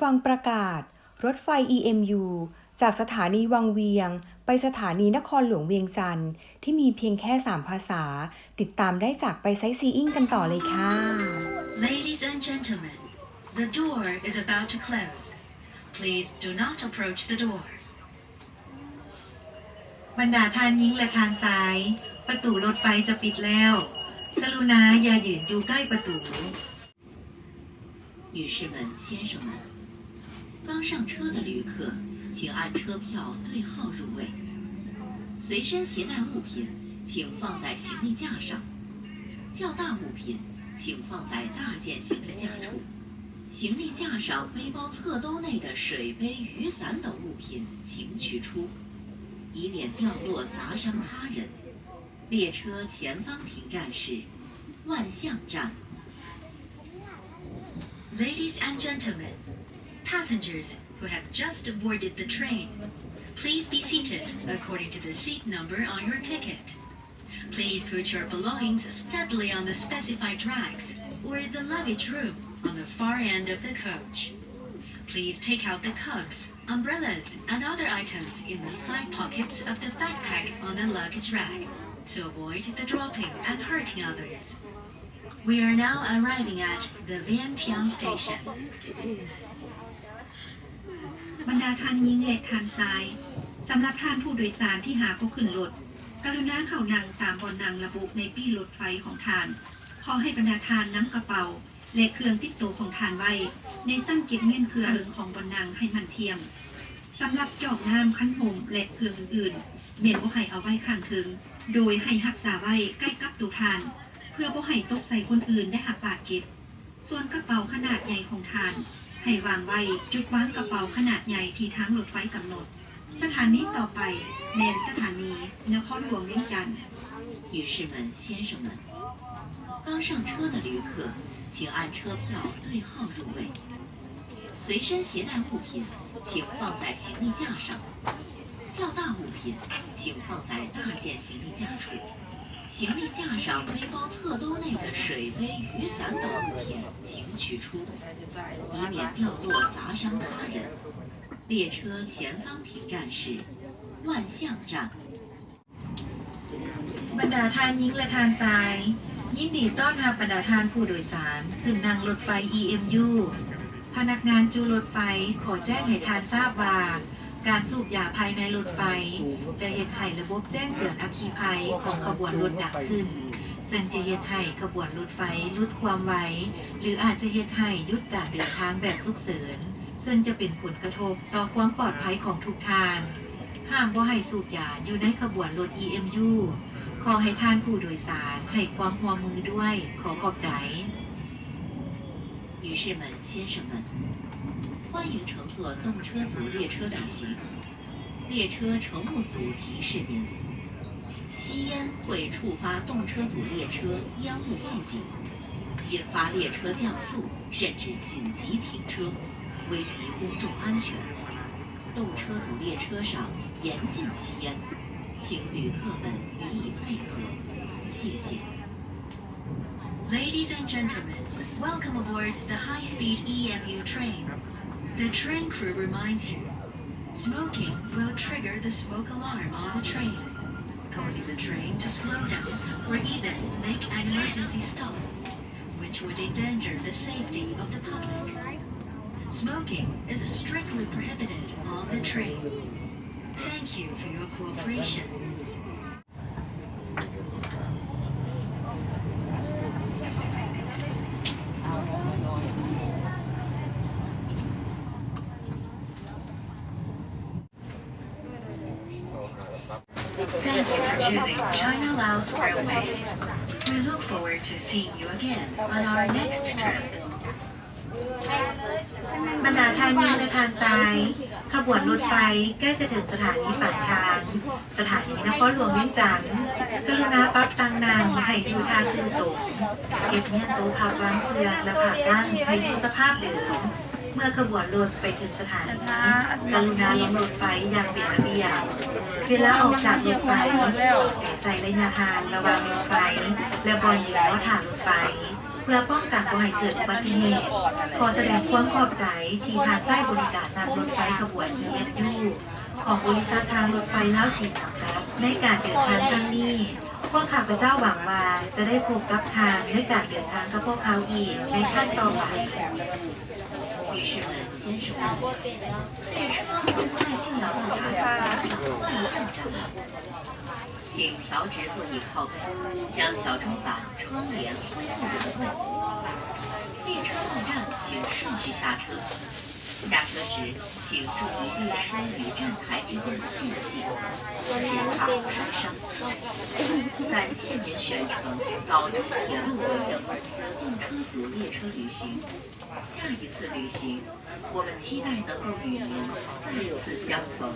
ฟังประกาศ รถไฟ EMU จากสถานีวังเวียง ไปสถานีนครหลวงเวียงจันทร์ที่มีเพียงแค่ 3 ภาษา ติดตามได้จากไปไซต์ซีอิ้งกันต่อเลยค่ะ Ladies and gentlemen, the door is about to close. Please do not approach the door. บรรดาทานยิงและทานซ้าย ประตูรถไฟจะปิดแล้ว กรุณาอย่ายืนอยู่ใกล้ประตู 女士们、先生们， 刚上车的旅客，请按车票对号入位。随身携带物品，请放在行李架上；较大物品，请放在大件行李架处。行李架上背包侧兜内的水杯、雨伞等物品，请取出，以免掉落砸伤他人。列车前方停站是万象站。Ladies and gentlemen, passengers who have just boarded the train, please be seated according to the seat number on your ticket. Please put your belongings steadily on the specified racks or the luggage room on the far end of the coach. Please take out the cups, umbrellas, and other items in the side pockets of the backpack on the luggage rack to avoid the dropping and hurting others. We are now arriving at the Vientiane station. บรรดาทานยิงและทานซ้ายสำหรับท่านผู้โดยสารที่หาผู้ขึ้นรถกรุณาเข้านั่งตามบนนั่งระบุในปี้รถไฟของทานขอให้บรรดาทานน้ำกระเป๋า และเครื่องติดตัวของทานไว้ ในสั่งเก็บเงินเครื่องของบนนั่งให้มันเทียมสำหรับจอกน้ำขั้นห่มและเครื่องอื่นๆเมียนบ่ให้เอาไว้ข้างถึง โดยให้รักษาไว้ใกล้กับตัวทาน เพื่อบ่ให้ตกใส่คนอื่นได้หับบาดเจ็บ ส่วนกระเป๋าขนาดใหญ่ของทาน ให้วางไว้จุดวางกระเป๋าขนาดใหญ่ที่ทางรถไฟกำหนด สถานีต่อไปเมนสถานีนครหลวงเวียงจันทร์ 女士们、先生们，刚上车的旅客，请按车票对号入位。随身携带物品，请放在行李架上；较大物品，请放在大件行李架处。 行李架上背包侧兜内的水杯、雨伞等物品，请取出，以免掉落砸伤他人。列车前方停站是万象站。 บรรดาทานยิงและทานซ้าย ยินดีต้อนรับบรรดาทานผู้โดยสารขึ้นนั่งรถไฟ EMU พนักงานจูรถไฟขอแจ้งให้ทานทราบว่า การสูบยาภายในรถไฟ จะเห็นให้ระบบแจ้งเตือนอัคคีภัยของขบวนรถดังขึ้น ซึ่งจะเห็นให้ขบวนรถไฟลดความไว หรืออาจจะเห็นให้หยุดการเดินทางแบบสุกเสริญ ซึ่งจะเป็นผลกระทบต่อความปลอดภัยของทุกทาน ห้ามว่าให้สูบยาอยู่ในขบวนรถ EMU ขอให้ท่านผู้โดยสารให้ความร่วมมือด้วย ขอขอบใจ 女士们、先生们， 欢迎乘坐动车组列车旅行。列车乘务组提示您：吸烟会触发动车组列车烟雾报警，引发列车降速，甚至紧急停车，危及公众安全。动车组列车上严禁吸烟，请旅客们予以配合，谢谢。Ladies and gentlemen, welcome aboard the high-speed EMU train. The train crew reminds you, smoking will trigger the smoke alarm on the train, causing the train to slow down or even make an emergency stop, which would endanger the safety of the public. Smoking is strictly prohibited on the train. Thank you for your cooperation. Choosing China Laos Railway. We look forward to seeing you again on our next trip. บรรดาทานยิงและทานซ้าย ขบวนรถไฟใกล้จะถึงสถานีปากทาง สถานีนครหลวงเวียงจันทร์กรุณาปรับตังนางให้อยู่ทาซื่อตรงเก็บเงินโต๊ะพักร้านเพื่อนและผักนั่งให้ดูสภาพเดิม เมื่อขบวนรถไปถึงสถานีกรุณาลงรถไฟอย่างเป็นระเบียบเวลาออกจากรถไฟใส่ระยะห่างระหว่างรถไฟ และบอลยืนรอถ่างรถไฟ เพื่อป้องกันบ่ให้เกิดอุบัติเหตุขอแสดงความขอบใจที่ทางใช้บริการนั่งรถไฟขบวน EFU ของบริษัททางรถไฟเล่าวจีนจำกัดในการเดินทางครั้งนี้พวกข้าพเจ้าหวังว่าจะได้พบกับทางในการเดินทางกับพวกเขาอีกในขั้นต่อไป 女士们、先生们，列车很快就要到达万象站，请调直座椅靠背，将小桌板、窗帘恢复原位。列车到站请顺序下车，下车时请注意列车与站台之间的间隙，感谢您选乘老中铁路有限公司动车组列车旅行。下一次旅行，我们期待能够与您再次相逢。